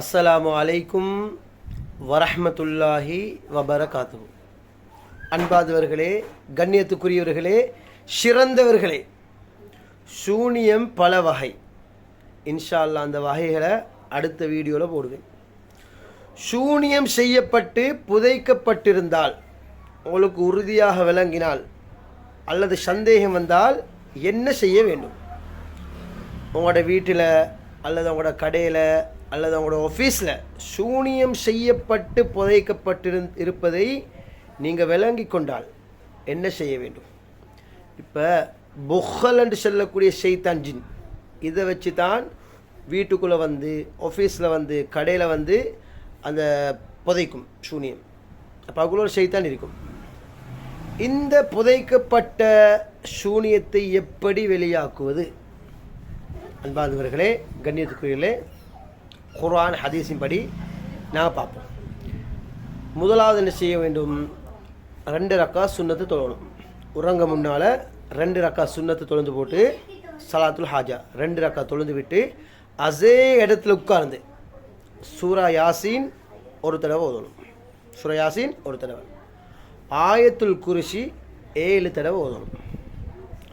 அஸ்ஸலாமு அலைக்கும் வரஹமத்துல்லாஹி வபரகாத்து அன்பாதவர்களே கண்ணியத்துக்குரியவர்களே சிறந்தவர்களே சூனியம் பல வகை. இன்ஷா அந்த வகைகளை அடுத்த வீடியோவில் போடுவேன். சூனியம் செய்யப்பட்டு புதைக்கப்பட்டிருந்தால் உங்களுக்கு உறுதியாக விளங்கினால் அல்லது சந்தேகம் வந்தால் என்ன செய்ய வேண்டும்? உங்களோட வீட்டில் அல்லது அவங்களோட கடையில் அல்லது அவங்களோட ஆஃபீஸில் சூனியம் செய்யப்பட்டு புதைக்கப்பட்டிரு இருப்பதை நீங்கள் விளங்கி கொண்டால் என்ன செய்ய வேண்டும்? இப்போ புகல் என்று சொல்லக்கூடிய செய்தான் ஜின். இதை வச்சு தான் வீட்டுக்குள்ளே வந்து ஆஃபீஸில் வந்து கடையில் வந்து அந்த புதைக்கும் சூனியம். அப்போ ஒரு ஷெய்தான் இருக்கும். இந்த புதைக்கப்பட்ட சூனியத்தை எப்படி வெளியாக்குவது? அன்பாதவர்களே கண்ணியத்துக்குரியலே குர்ஆன் ஹதீஸின் படி நாங்கள் பார்ப்போம். முதலாவது என்ன செய்ய வேண்டும்? ரெண்டு ரக்கா சுண்ணத்து தொழணும். உறங்க முன்னால் ரெண்டு ரக்கா சுண்ணத்து தொழுந்து போட்டு சலாத்துல் ஹாஜா ரெண்டு ரக்கா தொழுந்து விட்டு அதே இடத்துல உட்கார்ந்து சூரா யாசின் ஒரு தடவை ஓதணும். சூரா யாசின் ஒரு தடவை. ஆயத்துல் குருஷி ஏழு தடவை ஓதணும்.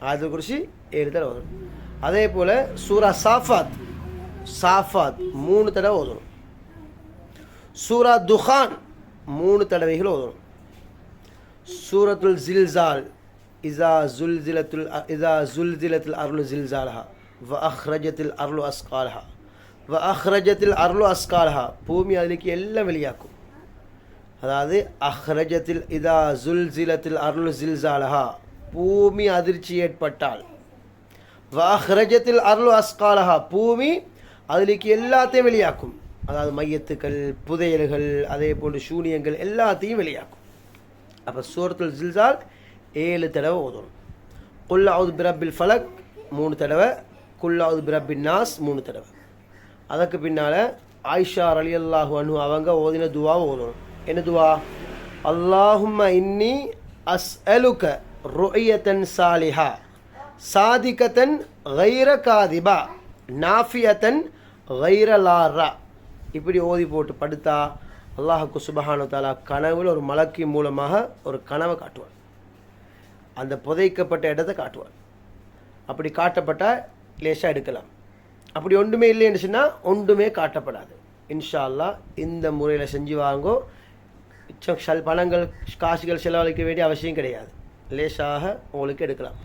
ஆயத்துல் குருஷி ஏழு தடவை ஓதணும். அதே போல் சூரா சாஃபாத் சாஃபாத் மூணு தடவை ஓதணும். சூரா துஹான் மூணு தடவைகள் ஓதணும். சூரத்துல் ஜில்சால் இசா ஜுல் ஜிலத்துல் இசா ஜுல் ஜுல்ஜிலத்துல் அருள் ஜில்சால்ஹா வ அஹ்ரஜத்தில் அருள் அஸ்கால்ஹா வ அஹ்ரஜத்தில் அருள் அஸ்கால்ஹா பூமி அதிலேக்கு எல்லாம் வெளியாக்கும். அதாவது அஹ்ரஜத்தில் இதா ஜுல் ஜிலத்தில் அருள் ஜில்சாலஹா பூமி அதிர்ச்சி ஏற்பட்டால். வாஹ்ரஜத்தில் அருள் அஸ்காலஹா பூமி அதுக்கு எல்லாத்தையும் வெளியாக்கும். அதாவது மையத்துக்கள் புதையல்கள் அதே போன்று சூனியங்கள் எல்லாத்தையும் வெளியாக்கும். அப்போ சூரத்துல் ஜில்சால் ஏழு தடவை ஓதணும். குல்லாவுது பிரபில் ஃபலக் மூணு தடவை குல்லாவுது பிரபின் நாஸ் மூணு தடவை. அதற்கு பின்னால் ஆயிஷா அலி அல்லாஹு அனு அவங்க ஓதின துவாவை ஓதணும். என்ன துவா? அல்லாஹும் இன்னி அஸ் அலுக்க ருயத்தன் சாலிஹா. சாதிகத்தன் கைர காதிபா நாஃபியத்தன் கைரலாரா இப்படி ஓதி போட்டு படுத்தா அல்லாஹுக்கு சுபஹானு தாலா கனவில் ஒரு மலக்கி மூலமாக ஒரு கனவை காட்டுவார் அந்த புதைக்கப்பட்ட இடத்தை காட்டுவார் அப்படி காட்டப்பட்டால் லேசாக எடுக்கலாம். அப்படி ஒன்றுமே இல்லைன்னு சொன்னால் ஒன்றுமே காட்டப்படாது. இன்ஷா அல்லாஹ் இந்த முறையில் செஞ்சு வாங்கோ. பணங்கள் காசுகள் செலவழிக்க வேண்டிய அவசியம் கிடையாது. லேசாக உங்களுக்கு எடுக்கலாம்.